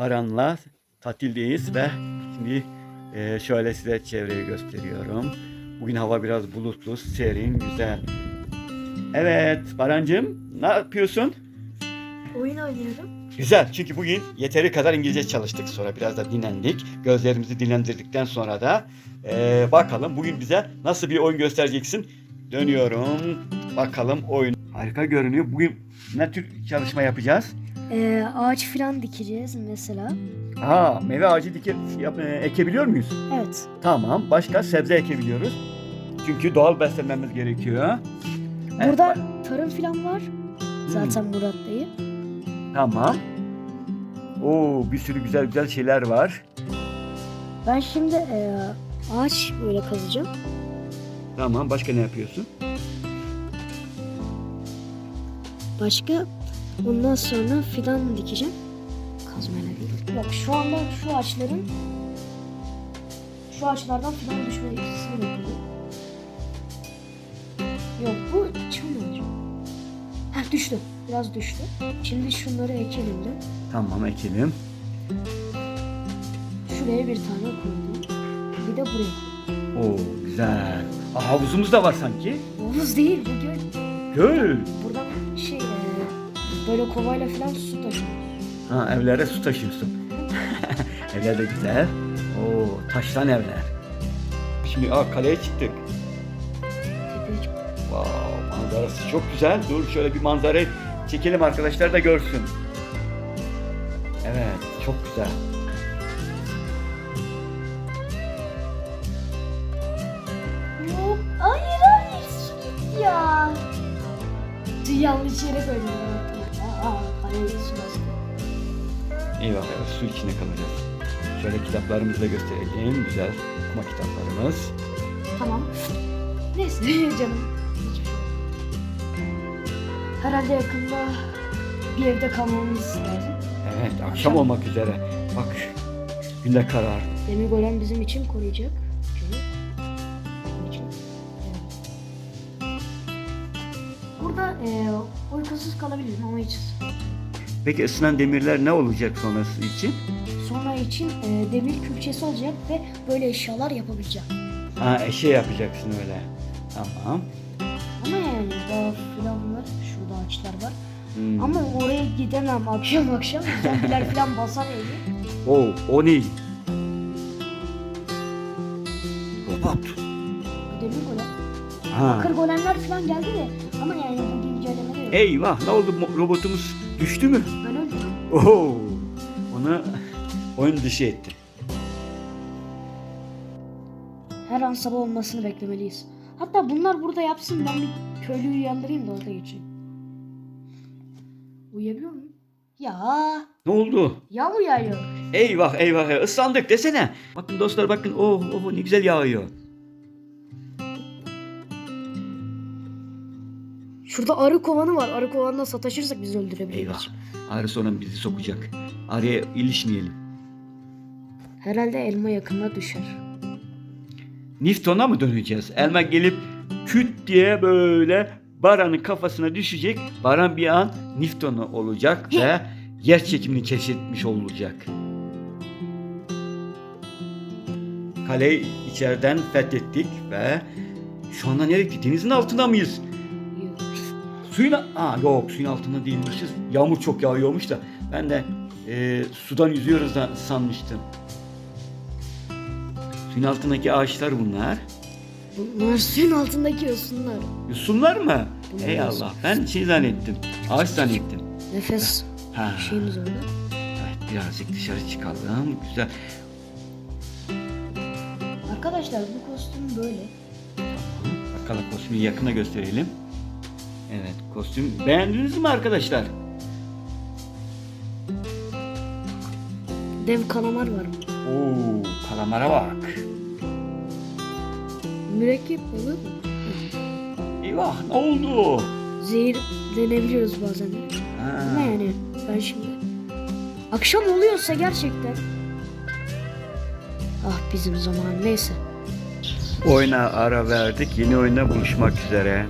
Baran'la tatildeyiz ve şimdi e, şöyle size çevreyi gösteriyorum. Bugün hava biraz bulutlu, serin, güzel. Evet Barancığım ne yapıyorsun? Oyun oynuyorum. Güzel çünkü bugün yeteri kadar İngilizce çalıştık. Sonra biraz da dinlendik. Gözlerimizi dinlendirdikten sonra da e, bakalım bugün bize nasıl bir oyun göstereceksin. Dönüyorum. Bakalım oyun. Harika görünüyor. Bugün ne tür çalışma yapacağız? Ee, ağaç falan dikeceğiz mesela. Aa, meyve ağacı dike, yap- e, ekebiliyor muyuz? Evet. Tamam. Başka sebze ekebiliyoruz. Çünkü doğal beslenmemiz gerekiyor. Burada tarım falan var. Zaten Murat dayı. Tamam. Oo, bir sürü güzel güzel şeyler var. Ben şimdi ee, ağaç böyle kazacağım. Tamam. Başka ne yapıyorsun? Başka ondan sonra fidan dikeceğim. Kazmayla değil. Bak şu anda şu ağaçların şu ağaçlardan fidan düşmesini bekliyorum. Yok bu ağacı. Heh düştü. Biraz düştü. Şimdi şunları ekelim de. Tamam ekelim. Şuraya bir tane koydum. Bir de buraya. Oo güzel. Aa, havuzumuz da var sanki. Havuz değil bu göl. Göl. Buradan böyle kovayla falan su taşıyoruz. Ha evlere su taşıyorsun. evler de güzel. Oo taştan evler. Şimdi aa, kaleye çıktık. Wow, manzarası çok güzel. Dur şöyle bir manzarayı çekelim arkadaşlar da görsün. Evet, çok güzel. Hayır hayır su gitti ya. Yanlış yere koydum. Aa, su bastı. Eyvah eyvah su içine kalacağız. Şöyle kitaplarımızı da gösterelim. Güzel okuma kitaplarımız. Tamam. Neyse canım. Herhalde yakında bir evde kalmamız lazım. Evet, akşam olmak üzere. Bak, günde karar. Demir golem bizim için koruyacak. Çünkü bizim için. Evet. Burada e, uykusuz kalabilirim ama hiç Peki ısınan demirler ne olacak sonrası için? Sonra için e, demir külçesi olacak ve böyle eşyalar yapabileceğim. Ha, eşe yapacaksın öyle. Tamam. Ama yani daha filan var. Şurada ağaçlar var. Hmm. Ama oraya gidemem akşam akşam. Zombiler falan basar evi. O, o ne? Robot. Demir golem. Ha. Kır golemler falan geldi de. Ama yani bu. Eyvah, ne oldu? Robotumuz düştü mü? Ben öldüm. Oho. Onu oyun dışı etti. Her an sabah olmasını beklemeliyiz. Hatta bunlar burada yapsın ben bir köylüyü uyandırayım da orada geçeyim. Uyuyabiliyor muyum? Ya, Ne oldu? yağmur yağıyor. Eyvah eyvah eyvah ıslandık desene. Bakın dostlar bakın oh oh ne güzel yağıyor. Şurada arı kovanı var. Arı kovanına sataşırsak bizi öldürebilir. Eyvah. Arı sonra bizi sokacak. Arıya ilişmeyelim. Herhalde elma yakında düşer. Nifton'a mı döneceğiz? Elma gelip küt diye böyle Baran'ın kafasına düşecek. Baran bir an Nifton'u olacak ve yer çekimini keşfetmiş olacak. Kaleyi içeriden fethettik ve şu anda nereye gittik? Denizin altında mıyız? Suyun Aa, yok suyun altında değilmişiz. Yağmur çok yağıyormuş da ben de e, sudan yüzüyoruz da sanmıştım. Suyun altındaki ağaçlar bunlar. Bunlar suyun altındaki yosunlar. Yosunlar mı? Bunlar Ey. Allah ben şey zannettim. Ağaç zannettim. Nefes Ha. şeyimiz orada. Evet birazcık dışarı çıkalım. Güzel. Arkadaşlar bu kostüm böyle. Bakalım kostümü yakına gösterelim. Evet kostüm beğendiniz mi arkadaşlar? Dev kalamar var. Oo kalamara bak. Mürekkep balığı. Eyvah ne oldu? Zehirlenebiliyoruz bazen. de. Ha. Ama yani ben şimdi akşam oluyorsa gerçekten ah bizim zaman neyse. Oyuna ara verdik. Yeni oyunda buluşmak üzere.